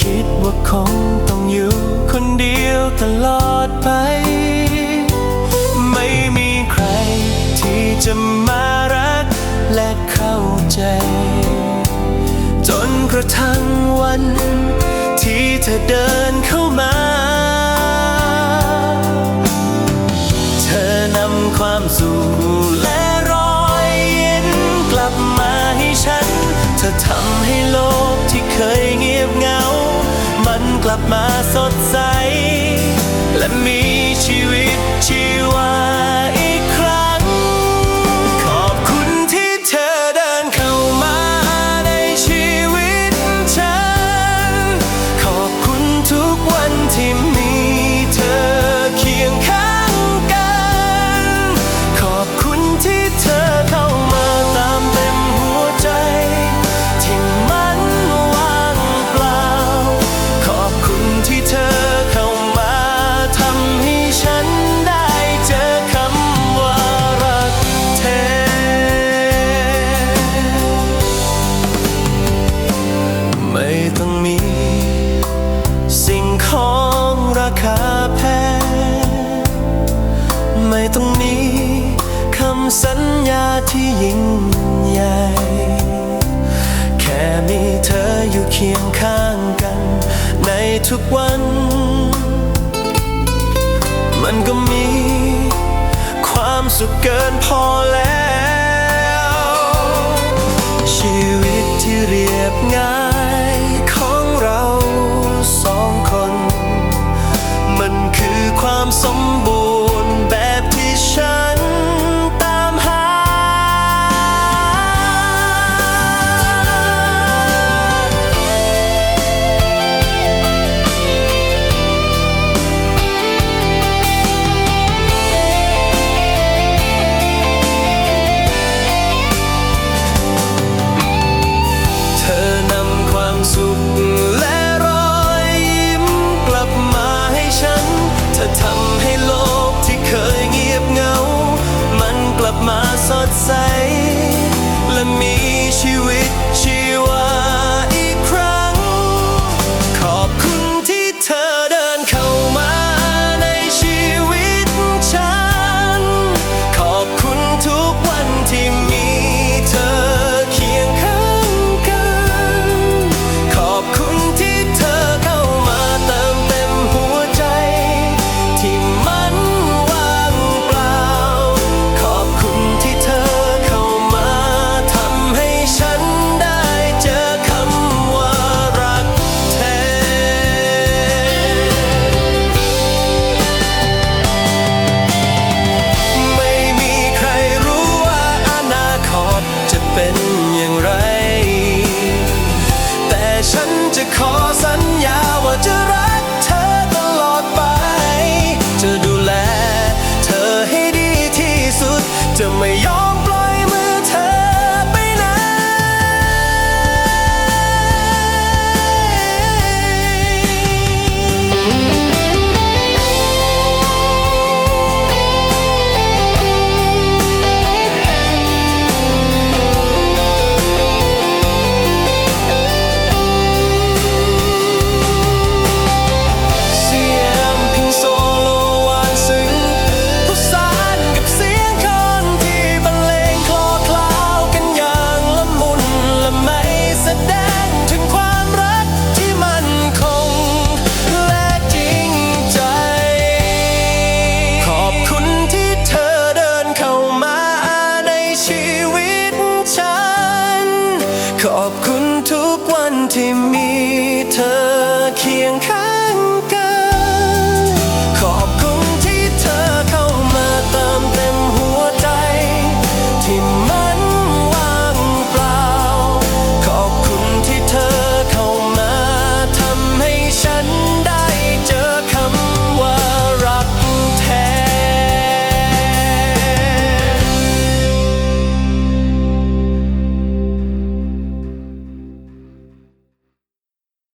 คิดว่าคงต้องอยู่คนเดียวตลอดไป ไม่มีใครที่จะมารักและเข้าใจ จนกระทั่งวัน ที่เธอเดินเข้ามา เธอนำความสุขและรอยยิ้นกลับมาให้ฉัน เธอทำให้โลก กลับมาสดใส ที่ยิ่งใหญ่ แค่มีเธออยู่เคียงข้างกัน ในทุกวัน มันก็มี ความสุขเกินพอแล้ว ชีวิตที่เรียบง่าย สดใส และมีชีวิต